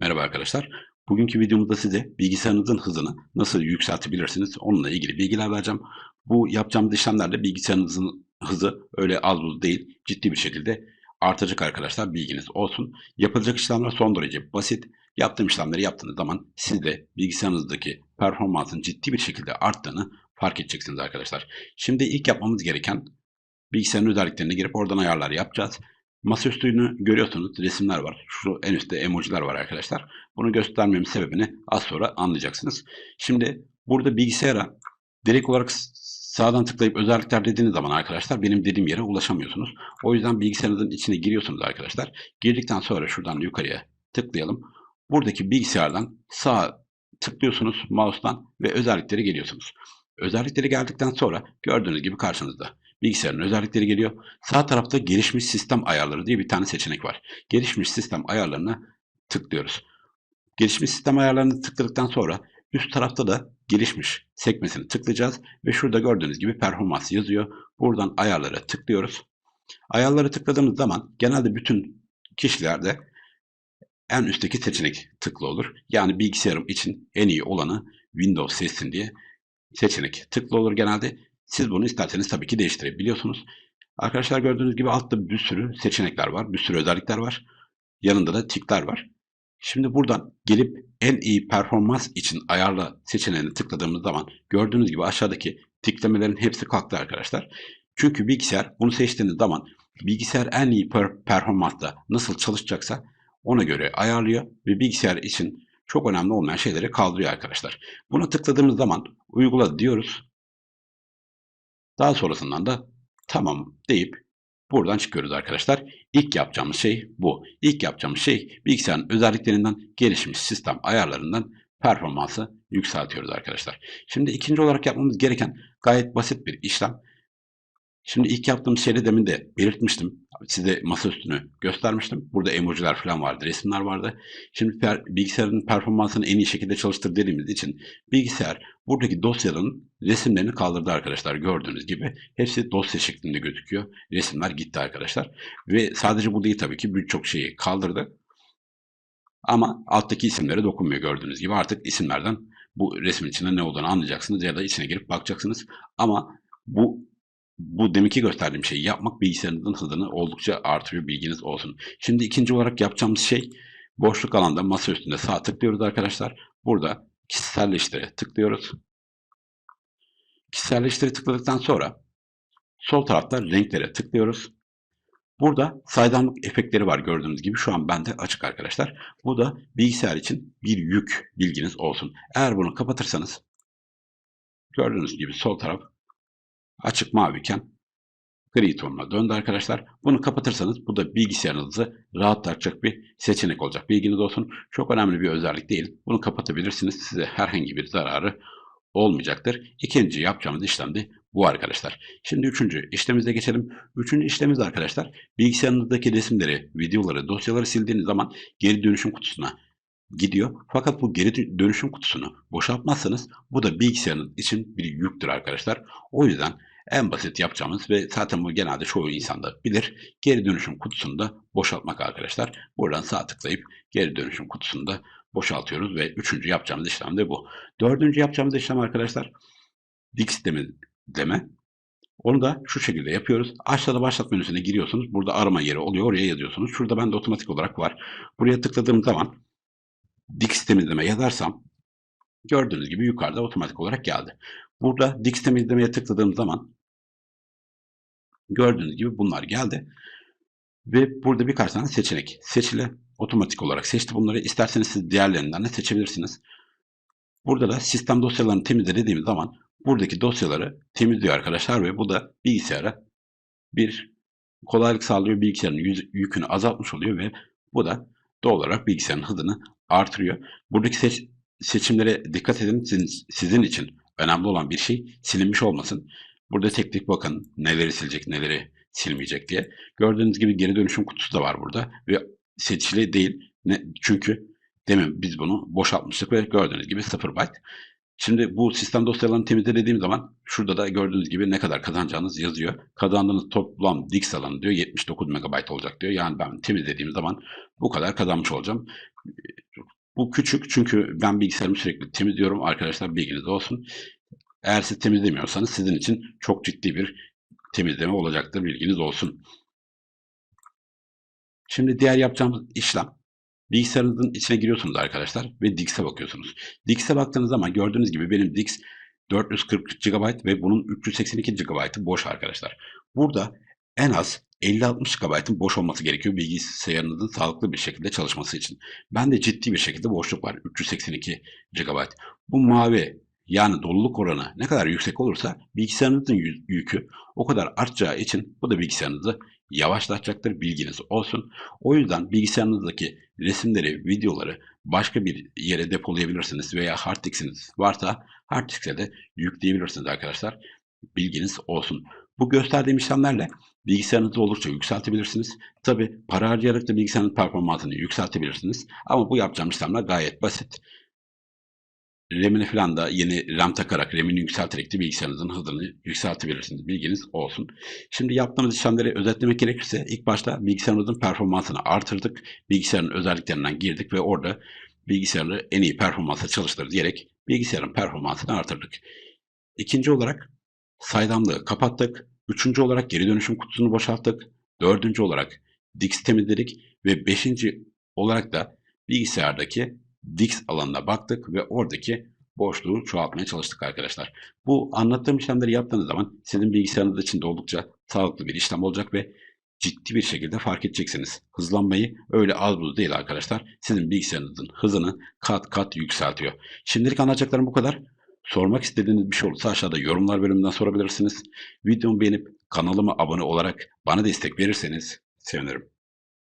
Merhaba arkadaşlar. Bugünkü videomuzda size bilgisayarınızın hızını nasıl yükseltebilirsiniz onunla ilgili bilgiler vereceğim. Bu yapacağımız işlemlerde bilgisayarınızın hızı öyle az buz değil ciddi bir şekilde artacak arkadaşlar bilginiz olsun. Yapılacak işlemler son derece basit. Yaptığım işlemleri yaptığınız zaman siz de bilgisayarınızdaki performansın ciddi bir şekilde arttığını fark edeceksiniz arkadaşlar. Şimdi ilk yapmamız gereken bilgisayarın özelliklerine girip oradan ayarlar yapacağız. Masaüstünü görüyorsunuz resimler var. Şu en üstte emojiler var arkadaşlar. Bunu göstermemin sebebini az sonra anlayacaksınız. Şimdi burada bilgisayara direkt olarak sağdan tıklayıp özellikler dediğiniz zaman arkadaşlar benim dediğim yere ulaşamıyorsunuz. O yüzden bilgisayarınızın içine giriyorsunuz arkadaşlar. Girdikten sonra şuradan yukarıya tıklayalım. Buradaki bilgisayardan sağa tıklıyorsunuz mouse'dan ve özellikleri geliyorsunuz. Özellikleri geldikten sonra gördüğünüz gibi karşınızda bilgisayarın özellikleri geliyor. Sağ tarafta gelişmiş sistem ayarları diye bir tane seçenek var. Gelişmiş sistem ayarlarına tıklıyoruz. Gelişmiş sistem ayarlarını tıkladıktan sonra üst tarafta da gelişmiş sekmesini tıklayacağız ve şurada gördüğünüz gibi performans yazıyor. Buradan ayarlara tıklıyoruz. Ayarlara tıkladığımız zaman genelde bütün kişilerde en üstteki seçenek tıklı olur. Yani bilgisayarım için en iyi olanı Windows seçsin diye seçenek tıklı olur genelde. Siz bunu isterseniz tabii ki değiştirebiliyorsunuz. Arkadaşlar gördüğünüz gibi altta bir sürü seçenekler var, bir sürü özellikler var. Yanında da tikler var. Şimdi buradan gelip en iyi performans için ayarla seçeneğini tıkladığımız zaman gördüğünüz gibi aşağıdaki tiklemelerin hepsi kalktı arkadaşlar. Çünkü bilgisayar bunu seçtiğiniz zaman bilgisayar en iyi per performansta nasıl çalışacaksa ona göre ayarlıyor ve bilgisayar için çok önemli olmayan şeyleri kaldırıyor arkadaşlar. Buna tıkladığımız zaman uygula diyoruz. Daha sonrasından da tamam deyip buradan çıkıyoruz arkadaşlar. İlk yapacağımız şey bu. İlk yapacağımız şey bilgisayarın özelliklerinden gelişmiş sistem ayarlarından performansı yükseltiyoruz arkadaşlar. Şimdi ikinci olarak yapmamız gereken gayet basit bir işlem. Şimdi ilk yaptığım şeyde demin de belirtmiştim. Size masaüstünü göstermiştim. Burada emojiler falan vardı, resimler vardı. Şimdi per, bilgisayarın performansını en iyi şekilde çalıştır dediğimiz için bilgisayar buradaki dosyaların resimlerini kaldırdı arkadaşlar. Gördüğünüz gibi hepsi dosya şeklinde gözüküyor. Resimler gitti arkadaşlar. Ve sadece bu değil tabii ki birçok şeyi kaldırdı. Ama alttaki isimlere dokunmuyor gördüğünüz gibi. Artık isimlerden bu resmin içinde ne olduğunu anlayacaksınız ya da içine girip bakacaksınız. Ama bu bu deminki gösterdiğim şeyi yapmak bilgisayarınızın hızını oldukça artırıyor bilginiz olsun. Şimdi ikinci olarak yapacağımız şey boşluk alanda masa üstünde sağ tıklıyoruz arkadaşlar. Burada kişiselleştire tıklıyoruz. Kişiselleştire tıkladıktan sonra sol tarafta renklere tıklıyoruz. Burada saydamlık efektleri var gördüğünüz gibi şu an bende açık arkadaşlar. Bu da bilgisayar için bir yük bilginiz olsun. Eğer bunu kapatırsanız gördüğünüz gibi sol taraf açık maviyken gri tonuna döndü arkadaşlar. Bunu kapatırsanız bu da bilgisayarınızı rahatlatacak bir seçenek olacak. Bilginiz olsun. Çok önemli bir özellik değil. Bunu kapatabilirsiniz. Size herhangi bir zararı olmayacaktır. İkinci yapacağımız işlem de bu arkadaşlar. Şimdi üçüncü işlemimize geçelim. Üçüncü işlemimiz arkadaşlar bilgisayarınızdaki resimleri, videoları, dosyaları sildiğiniz zaman geri dönüşüm kutusuna gidiyor. Fakat bu geri dönüşüm kutusunu boşaltmazsanız bu da bilgisayarınız için bir yüktür arkadaşlar. O yüzden en basit yapacağımız ve zaten bu genelde çoğu insan da bilir. Geri dönüşüm kutusunu da boşaltmak arkadaşlar. Buradan sağ tıklayıp geri dönüşüm kutusunu da boşaltıyoruz ve üçüncü yapacağımız işlem de bu. Dördüncü yapacağımız işlem arkadaşlar dik sistemi deme. Onu da şu şekilde yapıyoruz. Aşağıda başlat menüsüne giriyorsunuz. Burada arama yeri oluyor. Oraya yazıyorsunuz. Şurada bende otomatik olarak var. Buraya tıkladığım zaman dik sistem izleme yazarsam gördüğünüz gibi yukarıda otomatik olarak geldi. Burada dik sistem izlemeye tıkladığım zaman gördüğünüz gibi bunlar geldi. Ve burada birkaç tane seçenek seçili. Otomatik olarak seçti bunları. İsterseniz siz diğerlerinden de seçebilirsiniz. Burada da sistem dosyalarını temizle dediğimiz zaman buradaki dosyaları temizliyor arkadaşlar ve bu da bilgisayara bir kolaylık sağlıyor. Bilgisayarın yükünü azaltmış oluyor ve bu da doğal olarak bilgisayarın hızını artırıyor. Buradaki seç, seçimlere dikkat edin. Sizin, sizin için önemli olan bir şey silinmiş olmasın. Burada tek tek bakın neleri silecek, neleri silmeyecek diye. Gördüğünüz gibi geri dönüşüm kutusu da var burada ve seçili değil. Ne, çünkü demin biz bunu boşaltmıştık ve gördüğünüz gibi 0 byte. Şimdi bu sistem dosyalarını temizlediğim zaman şurada da gördüğünüz gibi ne kadar kazanacağınız yazıyor. Kazandığınız toplam disk alanı diyor 79 MB olacak diyor. Yani ben temizlediğim zaman bu kadar kazanmış olacağım. Bu küçük çünkü ben bilgisayarımı sürekli temizliyorum. Arkadaşlar bilginiz olsun. Eğer siz temizlemiyorsanız sizin için çok ciddi bir temizleme olacaktır. Bilginiz olsun. Şimdi diğer yapacağımız işlem bilgisayarınızın içine giriyorsunuz arkadaşlar ve Dix'e bakıyorsunuz. Dix'e baktığınız zaman gördüğünüz gibi benim Dix 443 GB ve bunun 382 GB'ı boş arkadaşlar. Burada en az 50-60 GB'ın boş olması gerekiyor bilgisayarınızın sağlıklı bir şekilde çalışması için. Ben de ciddi bir şekilde boşluk var. 382 GB. Bu mavi yani doluluk oranı ne kadar yüksek olursa bilgisayarınızın yü- yükü o kadar artacağı için bu da bilgisayarınızı yavaşlatacaktır bilginiz olsun. O yüzden bilgisayarınızdaki resimleri, videoları başka bir yere depolayabilirsiniz veya hard diskiniz varsa hard diske de yükleyebilirsiniz arkadaşlar. Bilginiz olsun. Bu gösterdiğim işlemlerle bilgisayarınızı oldukça yükseltebilirsiniz. Tabi para harcayarak da bilgisayarın performansını yükseltebilirsiniz. Ama bu yapacağım işlemler gayet basit. RAM'ini falan da yeni RAM takarak, RAM'ini yükselterek de bilgisayarınızın hızını yükseltebilirsiniz. Bilginiz olsun. Şimdi yaptığımız işlemleri özetlemek gerekirse ilk başta bilgisayarımızın performansını artırdık. Bilgisayarın özelliklerinden girdik ve orada bilgisayarı en iyi performansa çalıştır diyerek bilgisayarın performansını artırdık. İkinci olarak saydamlığı kapattık. Üçüncü olarak geri dönüşüm kutusunu boşalttık. Dördüncü olarak DIX temizledik ve beşinci olarak da bilgisayardaki DIX alanına baktık ve oradaki boşluğu çoğaltmaya çalıştık arkadaşlar. Bu anlattığım işlemleri yaptığınız zaman sizin bilgisayarınız için de oldukça sağlıklı bir işlem olacak ve ciddi bir şekilde fark edeceksiniz. Hızlanmayı öyle az buz değil arkadaşlar. Sizin bilgisayarınızın hızını kat kat yükseltiyor. Şimdilik anlatacaklarım bu kadar. Sormak istediğiniz bir şey olursa aşağıda yorumlar bölümünden sorabilirsiniz. Videomu beğenip kanalıma abone olarak bana destek verirseniz sevinirim.